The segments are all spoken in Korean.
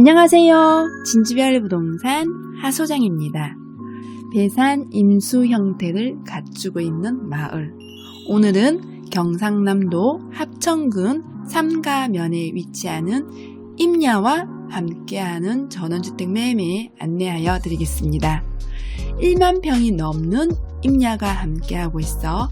안녕하세요. 진주별 부동산 하소장입니다. 배산 임수 형태를 갖추고 있는 마을. 오늘은 경상남도 합천군 삼가면에 위치하는 임야와 함께하는 전원주택 매매 안내하여 드리겠습니다. 1만 평이 넘는 임야가 함께하고 있어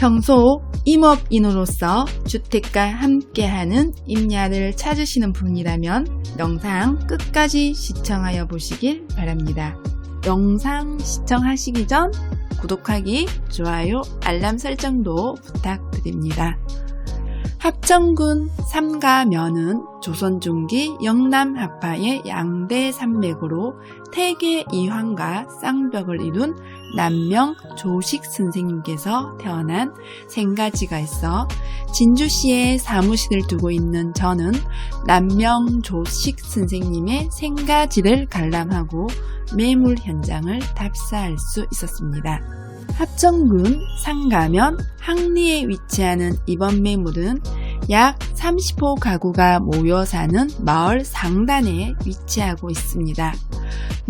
평소 임업인으로서 주택과 함께하는 임야를 찾으시는 분이라면 영상 끝까지 시청하여 보시길 바랍니다. 영상 시청하시기 전 구독하기, 좋아요, 알람 설정도 부탁드립니다. 합천군 삼가면은 조선 중기 영남 하파의 양대 산맥으로 태계 이황과 쌍벽을 이룬 남명 조식 선생님께서 태어난 생가지가 있어 진주시에 사무실을 두고 있는 저는 남명 조식 선생님의 생가지를 관람하고 매물 현장을 답사할 수 있었습니다. 합정군 상가면 항리에 위치하는 이번 매물은 약 30호 가구가 모여 사는 마을 상단에 위치하고 있습니다.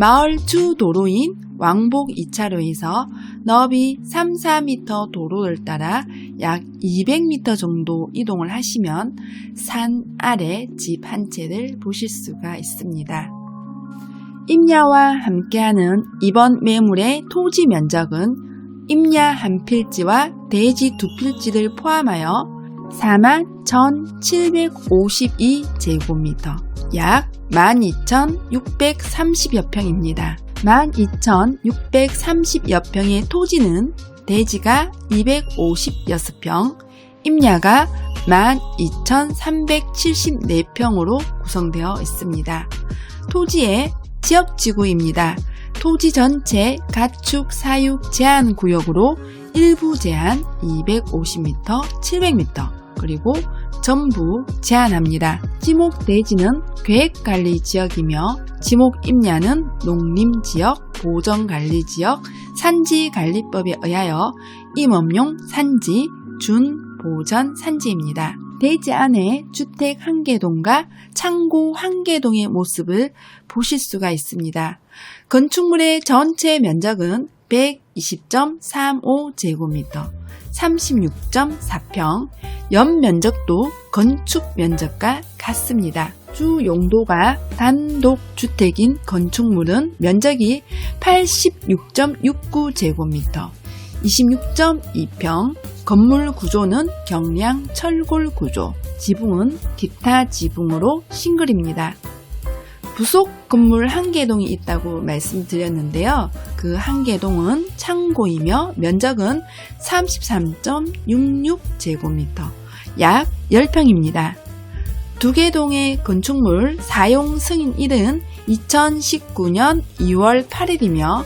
마을 주 도로인 왕복 2차로에서 너비 3, 4m 도로를 따라 약 200m 정도 이동을 하시면 산 아래 집 한 채를 보실 수가 있습니다. 임야와 함께하는 이번 매물의 토지 면적은 임야 한 필지와 대지 두 필지를 포함하여 41,752제곱미터, 약 12,630여 평입니다. 12,630여 평의 토지는 대지가 256평, 임야가 12,374평으로 구성되어 있습니다. 토지의 지역지구입니다. 토지 전체 가축 사육 제한 구역으로 일부 제한 250m, 700m, 그리고 전부 제한합니다. 지목 대지는 계획관리 지역이며 지목 임야는 농림지역, 보전관리지역, 산지관리법에 의하여 임업용 산지, 준 보전 산지입니다. 대지 안에 주택 한 개동과 창고 한 개동의 모습을 보실 수가 있습니다. 건축물의 전체 면적은 120.35제곱미터, 36.4평, 연면적도 건축 면적과 같습니다. 주 용도가 단독 주택인 건축물은 면적이 86.69제곱미터, 26.2평, 건물 구조는 경량 철골 구조, 지붕은 기타 지붕으로 싱글입니다. 부속 건물 한 개동이 있다고 말씀드렸는데요. 그 한 개동은 창고이며 면적은 33.66제곱미터, 약 10평입니다. 두 개 동의 건축물 사용 승인일은 2019년 2월 8일이며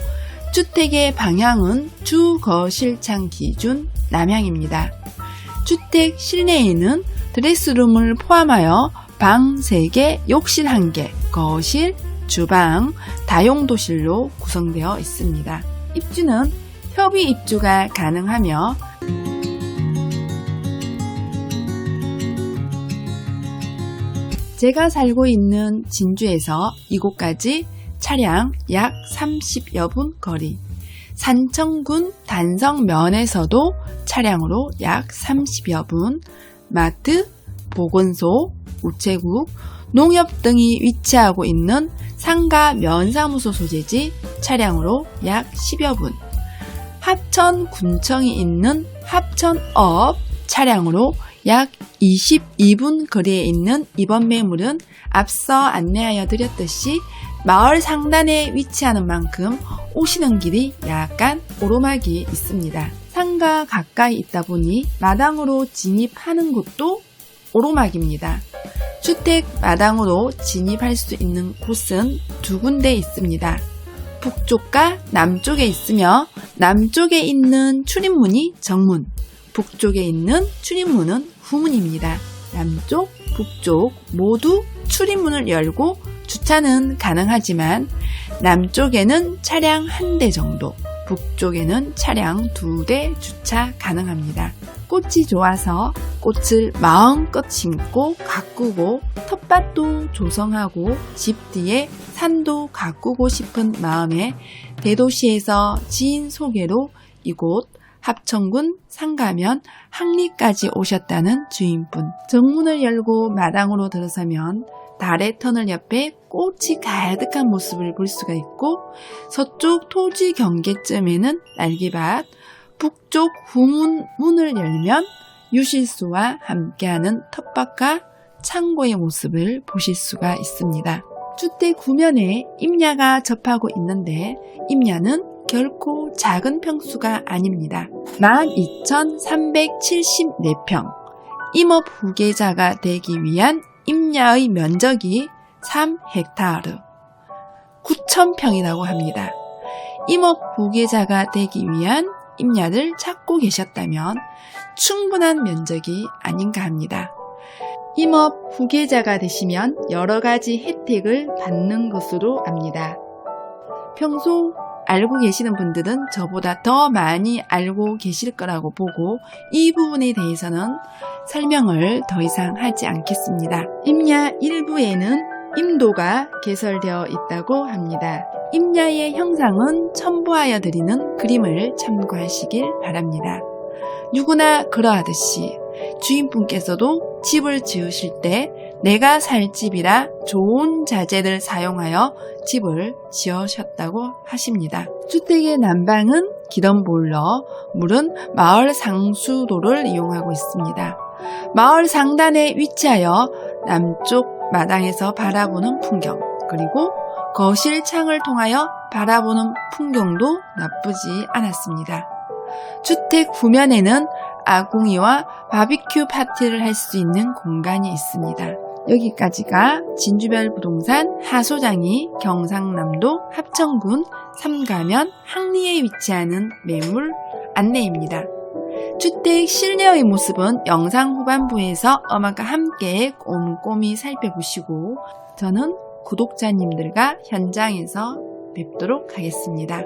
주택의 방향은 주거실창 기준 남향입니다. 주택 실내에는 드레스룸을 포함하여 방 3개, 욕실 1개, 거실, 주방, 다용도실로 구성되어 있습니다. 입주는 협의 입주가 가능하며 제가 살고 있는 진주에서 이곳까지 차량 약 30여 분 거리, 산청군 단성면에서도 차량으로 약 30여 분, 마트, 보건소, 우체국, 농협 등이 위치하고 있는 상가 면사무소 소재지 차량으로 약 10여 분, 합천 군청이 있는 합천업 차량으로 약 22분 거리에 있는 이번 매물은 앞서 안내하여 드렸듯이 마을 상단에 위치하는 만큼 오시는 길이 약간 오르막이 있습니다. 상가 가까이 있다 보니 마당으로 진입하는 곳도 오르막입니다. 주택 마당으로 진입할 수 있는 곳은 두 군데 있습니다. 북쪽과 남쪽에 있으며 남쪽에 있는 출입문이 정문, 북쪽에 있는 출입문은 후문입니다. 남쪽, 북쪽 모두 출입문을 열고 주차는 가능하지만 남쪽에는 차량 한 대 정도, 북쪽에는 차량 두 대 주차 가능합니다. 꽃이 좋아서 꽃을 마음껏 심고 가꾸고 텃밭도 조성하고 집 뒤에 산도 가꾸고 싶은 마음에 대도시에서 지인 소개로 이곳 합천군 상가면 항리까지 오셨다는 주인분. 정문을 열고 마당으로 들어서면 달의 터널 옆에 꽃이 가득한 모습을 볼 수가 있고 서쪽 토지 경계점에는 날개밭, 북쪽 후문 문을 열면 유실수와 함께하는 텃밭과 창고의 모습을 보실 수가 있습니다. 주택 구면에 임야가 접하고 있는데 임야는 결코 작은 평수가 아닙니다. 12,374평. 임업 후계자가 되기 위한 임야의 면적이 3헥타르. 9,000평이라고 합니다. 임업 후계자가 되기 위한 임야를 찾고 계셨다면 충분한 면적이 아닌가 합니다. 임업 후계자가 되시면 여러 가지 혜택을 받는 것으로 압니다. 평소 알고 계시는 분들은 저보다 더 많이 알고 계실 거라고 보고 이 부분에 대해서는 설명을 더 이상 하지 않겠습니다. 임야 일부에는 임도가 개설되어 있다고 합니다. 임야의 형상은 첨부하여 드리는 그림을 참고하시길 바랍니다. 누구나 그러하듯이 주인분께서도 집을 지으실 때 내가 살 집이라 좋은 자재를 사용하여 집을 지으셨다고 하십니다. 주택의 난방은 보일러, 물은 마을 상수도를 이용하고 있습니다. 마을 상단에 위치하여 남쪽 마당에서 바라보는 풍경, 그리고 거실 창을 통하여 바라보는 풍경도 나쁘지 않았습니다. 주택 후면에는 아궁이와 바비큐 파티를 할 수 있는 공간이 있습니다. 여기까지가 진주별 부동산 하소장이 경상남도 합천군 삼가면 항리에 위치하는 매물 안내입니다. 주택 실내의 모습은 영상 후반부에서 엄마가 함께 꼼꼼히 살펴보시고 저는 구독자님들과 현장에서 뵙도록 하겠습니다.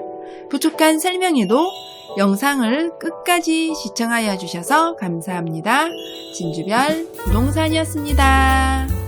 부족한 설명에도 영상을 끝까지 시청하여 주셔서 감사합니다. 진주별 부동산이었습니다.